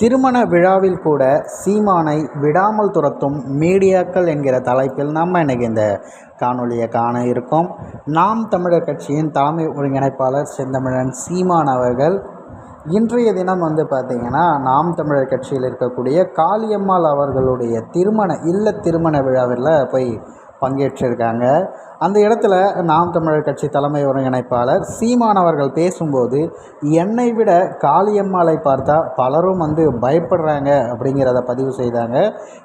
திருமண விழாவில் கூட சீமானை விடாமல் துரத்தும் மீடியாக்கள் என்கிற தலைப்பில் நம்ம இன்றைக்கி இந்த காணொலியை காண இருக்கோம். நாம் தமிழர் கட்சியின் தலைமை ஒருங்கிணைப்பாளர் செந்தமிழன் சீமான் அவர்கள் இன்றைய தினம் வந்து பார்த்திங்கன்னா நாம் தமிழர் கட்சியில் இருக்கக்கூடிய காளியம்மாள் அவர்களுடைய திருமண இல்ல திருமண விழாவில் போய் பங்கேற்றிருக்காங்க. அந்த இடத்துல நாம் தமிழர் கட்சி தலைமை ஒருங்கிணைப்பாளர் சீமான் அவர்கள் பேசும்போது என்னை விட காளியம்மாளை பார்த்தா பலரும் வந்து பயப்படுறாங்க அப்படிங்கிறத பதிவு செய்தாங்க.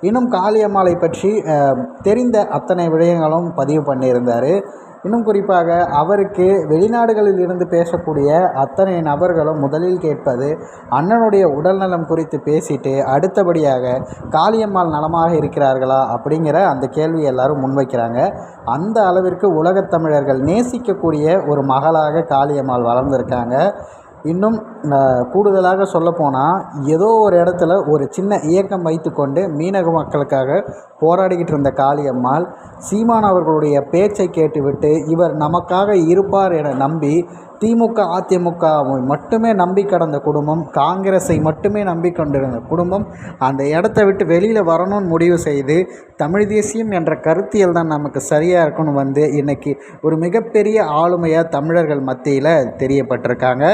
இன்னும் காளியம்மாளை பற்றி தெரிந்த அத்தனை விடயங்களும் பதிவு பண்ணியிருந்தார். இன்னும் குறிப்பாக அவருக்கு வெளிநாடுகளில் இருந்து பேசக்கூடிய அத்தனை நபர்களும் முதலில் கேட்பது அண்ணனுடைய உடல்நலம் குறித்து பேசிட்டு அடுத்தபடியாக காளியம்மாள் நலமாக இருக்கிறார்களா அப்படிங்கிற அந்த கேள்வி எல்லாரும் முன்வைக்கிறாங்க. அந்த அளவிற்கு உலகத் தமிழர்கள் நேசிக்கக்கூடிய ஒரு மகளாக காளியம்மாள் வளர்ந்துருக்காங்க. இன்னும் கூடுதலாக சொல்லப்போனால் ஏதோ ஒரு இடத்துல ஒரு சின்ன இயக்கம் வைத்துக்கொண்டு மீனக மக்களுக்காக போராடிக்கிட்டு இருந்த காளியம்மாள் சீமான் அவர்களுடைய பேச்சை கேட்டுவிட்டு இவர் நமக்காக இருப்பார் என நம்பி திமுக அதிமுக மட்டுமே நம்பி கடந்த குடும்பம் காங்கிரஸை மட்டுமே நம்பி கொண்டிருந்த குடும்பம் அந்த இடத்த விட்டு வெளியில் வரணும்னு முடிவு செய்து தமிழ் தேசியம் என்ற கருத்தியல் தான் நமக்கு சரியாக இருக்கும்னு வந்து இன்றைக்கி ஒரு மிகப்பெரிய ஆளுமையாக தமிழர்கள் மத்தியில் தெரியப்பட்டிருக்காங்க.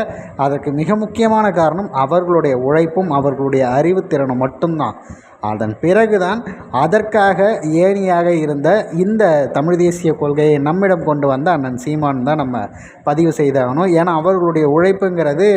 அதற்கு மிக முக்கியமான காரணம் அவர்களுடைய உழைப்பும் அவர்களுடைய அறிவுத்திறனும் மட்டும்தான். அதன் பிறகுதான் அதற்காக ஏணியாக இருந்த இந்த தமிழ் தேசிய கொள்கையை நம்மிடம் கொண்டு வந்த அண்ணன் சீமான் தான் நம்ம பதிவு செய்தாகணும். ஏன்னா அவர்களுடைய உழைப்புங்கிறது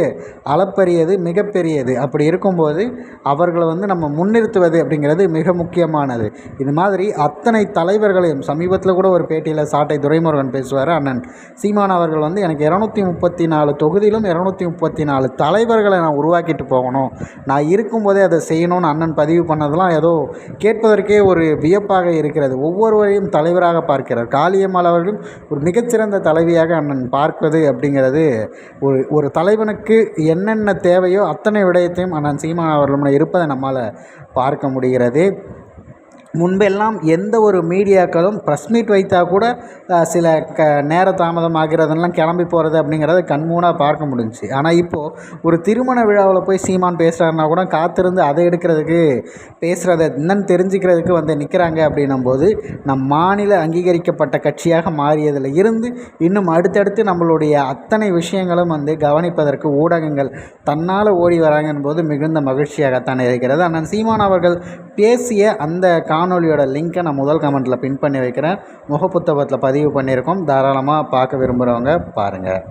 அளப்பரியது மிகப்பெரியது. அப்படி இருக்கும்போது அவர்களை வந்து நம்ம முன்னிறுத்துவது அப்படிங்கிறது மிக முக்கியமானது. இது மாதிரி அத்தனை தலைவர்களையும் சமீபத்தில் கூட ஒரு பேட்டியில் சாட்டை துரைமுருகன் பேசுவார். அண்ணன் சீமான் அவர்கள் வந்து எனக்கு இரநூத்தி முப்பத்தி நாலு தொகுதியிலும் இரநூத்தி முப்பத்தி நாலு தலைவர்களை நான் உருவாக்கிட்டு போகணும். நான் இருக்கும்போதே அதை செய்யணும்னு அண்ணன் பதிவு பண்ணது அதெல்லாம் ஏதோ கேட்பதற்கே ஒரு வியப்பாக இருக்கிறது. ஒவ்வொருவரையும் தலைவராக பார்க்கிறார். காளியம்மாள் அவர்களும் ஒரு மிகச்சிறந்த தலைவியாக அண்ணன் பார்ப்பது அப்படிங்கிறது ஒரு ஒரு தலைவனுக்கு என்னென்ன தேவையோ அத்தனை விடயத்தையும் அண்ணன் சீமான் அவர்களும் இருப்பதை நம்மால் பார்க்க முடிகிறது. முன்பெல்லாம் எந்த ஒரு மீடியாக்களும் ப்ரெஸ் மீட் வைத்தால் கூட சில க நேர தாமதம் ஆகிறதெல்லாம் கிளம்பி போகிறது அப்படிங்கிறத கண்மூனாக பார்க்க முடிஞ்சிச்சு. ஆனால் இப்போது ஒரு திருமண விழாவில் போய் சீமான் பேசுகிறாருனா கூட காத்திருந்து அதை எடுக்கிறதுக்கு பேசுகிறத என்னன்னு தெரிஞ்சுக்கிறதுக்கு வந்து நிற்கிறாங்க அப்படின்னும் போது நம் மாநில அங்கீகரிக்கப்பட்ட கட்சியாக மாறியதில் இருந்து இன்னும் அடுத்தடுத்து நம்மளுடைய அத்தனை விஷயங்களும் வந்து கவனிப்பதற்கு ஊடகங்கள் தன்னால் ஓடி வராங்கன்னு போது மிகுந்த மகிழ்ச்சியாகத்தான் இருக்கிறது. ஆனால் சீமான் அவர்கள் பேசிய அந்த கா காணொலியோட லிங்க்கை நான் முதல் கமெண்ட்டில் பின் பண்ணி வைக்கிறேன். முகப்புத்தகத்தில் பதிவு பண்ணியிருக்கோம். தாராளமாக பார்க்க விரும்புகிறவங்க பாருங்கள்